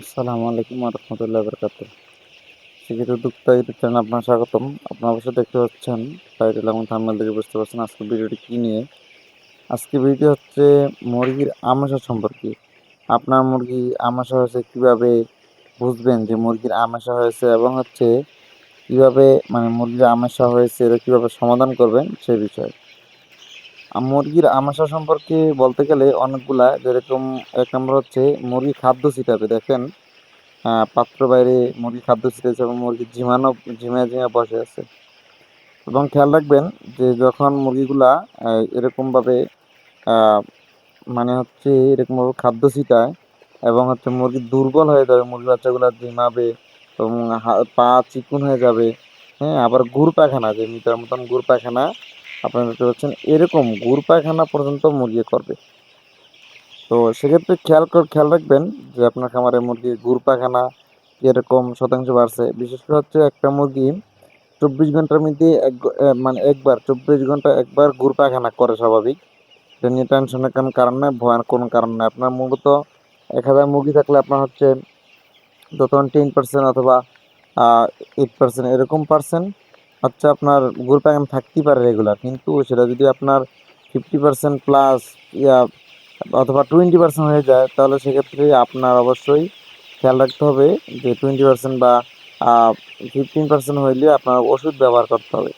আসসালামু আলাইকুম রহমতুল্লাহ বরকাত শিক্ষিত ইউটিউব চ্যানেল আপনার স্বাগতম। আপনার অবশ্যই দেখতে পাচ্ছেন, টাইটেল এবং থাম্বনেল দেখে বুঝতে পারছেন আজকে ভিডিওটি কী নিয়ে। আজকে ভিডিও হচ্ছে মুরগির আমাশা সম্পর্কে। আপনার মুরগি আমাশা হয়েছে কীভাবে বুঝবেন যে মুরগির আমাশা হয়েছে এবং হচ্ছে কীভাবে মানে মুরগির আমাশা হয়েছে এটা কীভাবে সমাধান করবেন সে বিষয়ে। মুরগির আমাশা সম্পর্কে বলতে গেলে অনেকগুলা, যেরকম এক নম্বর হচ্ছে মুরগি খাদ্য ছিটাবে, দেখেন। পাত্র বাইরে মুরগি খাদ্য ছিটেছে এবং মুরগি ঝিমানো ঝিমায় ঝিমায় বসে আছে। এবং খেয়াল রাখবেন যে যখন মুরগিগুলা এরকমভাবে মানে হচ্ছে এরকমভাবে খাদ্য ছিটায় এবং হচ্ছে মুরগি দুর্বল হয়ে যাবে, মুরগি বাচ্চাগুলা ঝিমাবে এবং পা চিকুন হয়ে যাবে হ্যাঁ আবার গুড় পায়খানা যে মিটার মতন গুড় পায়খানা আপনারা দেখতে পাচ্ছেন, এরকম গুড় পায়খানা পর্যন্ত মুরগি করবে। তো সেক্ষেত্রে খেয়াল খেয়াল রাখবেন যে আপনার খামারে মুরগি গুড় পায়খানা কীরকম শতাংশ বাড়ছে। বিশেষ করে হচ্ছে একটা মুরগি চব্বিশ ঘণ্টার মধ্যে এক মানে একবার, চব্বিশ ঘণ্টা একবার গুড় পায়খানা করে স্বাভাবিক। এটা নিয়ে টেনশনের কোনো কারণ নাই, ভয়ের কোনো কারণ নাই। আপনার মূলত এক হাজার মুরগি থাকলে আপনার হচ্ছে তখন টেন পার্সেন্ট অথবা এইট পার্সেন্ট এরকম পার্সেন্ট। হচ্ছে আপনার গুড় পায়খানা থাকতেই পারে রেগুলার কিন্তু সেটা যদি আপনার ফিফটি পার্সেন্ট প্লাস ইয়া, অথবা টোয়েন্টি পার্সেন্ট হয়ে যায়, তাহলে সেক্ষেত্রে আপনার অবশ্যই খেয়াল রাখতে হবে যে টোয়েন্টি পার্সেন্ট বা ফিফটিন পার্সেন্ট হইলে আপনার ওষুধ ব্যবহার করতে হবে।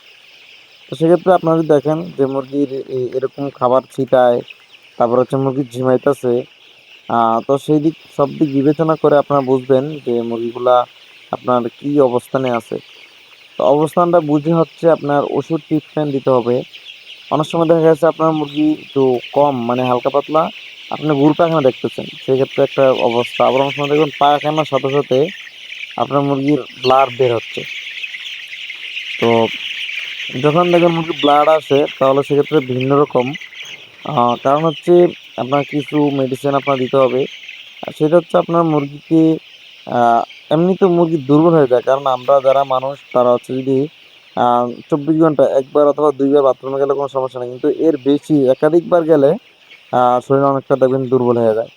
তো সেক্ষেত্রে আপনারা যদি দেখেন যে মুরগির এরকম খাবার ছিটায়, তারপর হচ্ছে মুরগি ঝিমাইতেছে তো সেই দিক, সব দিক বিবেচনা করে আপনারা বুঝবেন যে মুরগিগুলা আপনার কি অবস্থানে আছে। তো অবস্থানটা বুঝে হচ্ছে আপনার ওষুধ ট্রিটমেন্ট দিতে হবে। অনেক সময় দেখা যাচ্ছে আপনার মুরগি একটু কম মানে হালকা পাতলা। আপনি গুড় পায়খানা দেখতেছেন, সেক্ষেত্রে একটা অবস্থা। আবার অনেক সময় দেখবেন পায়খানার সাথে সাথে আপনার মুরগির ব্লাড বের হচ্ছে। তো যখন দেখবেন মুরগির ব্লাড আসে, তাহলে সেক্ষেত্রে ভিন্ন রকম। কারণ হচ্ছে আপনার কিছু মেডিসিন আপনার দিতে হবে। সেটা হচ্ছে আপনার মুরগিকে এমনি তো মুরগি দুর্বল হয়ে যায়, কারণ আমরা যারা মানুষ, তারা হচ্ছে যদি চব্বিশ ঘণ্টা একবার অথবা দুইবার বাথরুমে গেলে কোনো সমস্যা নেই। কিন্তু এর বেশি একাধিকবার গেলে শরীর অনেকটা দেখবেন দুর্বল হয়ে যায়।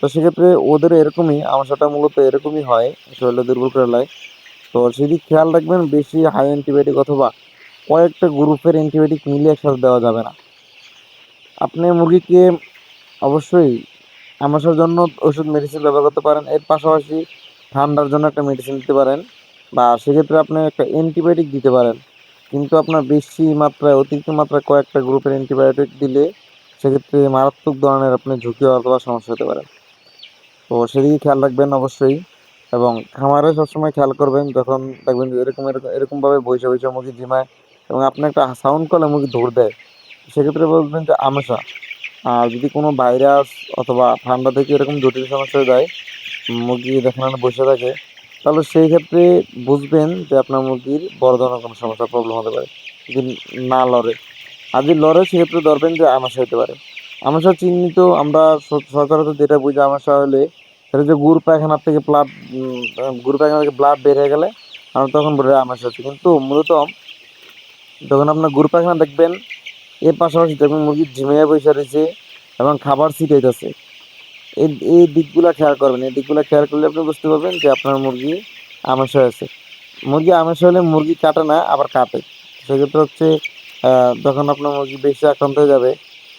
তো সেক্ষেত্রে ওদের এরকমই আমাশাটা মূলত এরকমই হয় শরীরে দুর্বল করে দেয় তো সেদিক খেয়াল রাখবেন, বেশি হাই অ্যান্টিবায়োটিক অথবা কয়েকটা গ্রুপের অ্যান্টিবায়োটিক মিলিয়ে একসাথে দেওয়া যাবে না। আপনি মুরগিকে অবশ্যই আমাশার জন্য ওষুধ মেডিসিন ব্যবহার করতে পারেন। এর পাশাপাশি ঠান্ডার জন্য একটা মেডিসিন দিতে পারেন বা সেক্ষেত্রে আপনি একটা অ্যান্টিবায়োটিক দিতে পারেন। কিন্তু আপনার বেশি মাত্রায়, অতিরিক্ত মাত্রায় কয়েকটা গ্রুপের অ্যান্টিবায়োটিক দিলে সেক্ষেত্রে মারাত্মক ধরনের আপনি ঝুঁকি অথবা সমস্যা হতে পারে। তো সেদিকে খেয়াল রাখবেন অবশ্যই এবং খামারে সবসময় খেয়াল করবেন যখন দেখবেন যে এরকম এরকম এরকমভাবে বৈশা বৈশা মুরগি ঝিমায় এবং আপনি একটা সাউন্ড করলে মুরগি দৌড় দেয়, সেক্ষেত্রে বলবেন যে আমাশা আর যদি কোনো ভাইরাস অথবা ঠান্ডা থেকে এরকম জটিল সমস্যা যায় মুরগি দেখানো বসে থাকে, তাহলে সেই ক্ষেত্রে বুঝবেন যে আপনার মুরগির বড় ধরনের কোনো সমস্যা প্রবলেম হতে পারে, যদি না লড়ে। আর যদি লড়ে সেক্ষেত্রে ধরবেন যে আমাশা হতে পারে। আমাশা চিহ্নিত আমরা সচরাচর যেটা বুঝি আমাশা হলে, সেটা যে গুড় পায়খানার থেকে ব্লাড গুড় পায়খানা থেকে ব্লাড বের হয়ে গেলে, আমরা তখন বলি আমাশা হচ্ছে কিন্তু মূলত যখন আপনার গুড় পায়খানা দেখবেন, এর পাশাপাশি দেখবেন মুরগি ঝিমিয়ে বসে রয়েছে এবং খাবার ছিটাইতেছে। এই এই দিকগুলো খেয়াল করবেন। এই দিকগুলো খেয়াল করলে আপনি বুঝতে পারবেন যে আপনার মুরগি আমাশা হয়েছে মুরগি আমাশা হলে মুরগি কাটে না, আবার কাটে। সেক্ষেত্রে হচ্ছে যখন আপনার মুরগি বেশি আক্রান্ত হয়ে যাবে,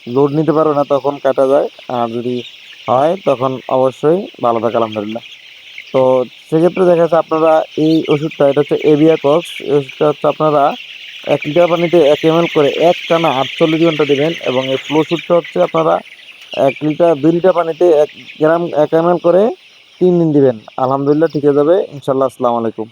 লোড নিতে পারবে না, তখন কাটা যায়। আর যদি হয়, তখন অবশ্যই ভালো থাকে, আলহামদুলিল্লাহ। তো সেক্ষেত্রে দেখা যাচ্ছে আপনারা এই ওষুধটা, এটা হচ্ছে এভিয়াকক্স। এই ওষুধটা হচ্ছে আপনারা এক লিটার পানিতে এক এম করে এক টানা আটচল্লিশ ঘণ্টা দেবেন এবং এই ফ্লো ওষুধটা হচ্ছে আপনারা এক লিটার, দুই লিটার পানিতে এক গ্রাম, এক এম করে তিন দিন দিবেন। আলহামদুলিল্লাহ ঠিক হয়ে যাবে। ইনশাল্লাহ আসসালামু আলাইকুম।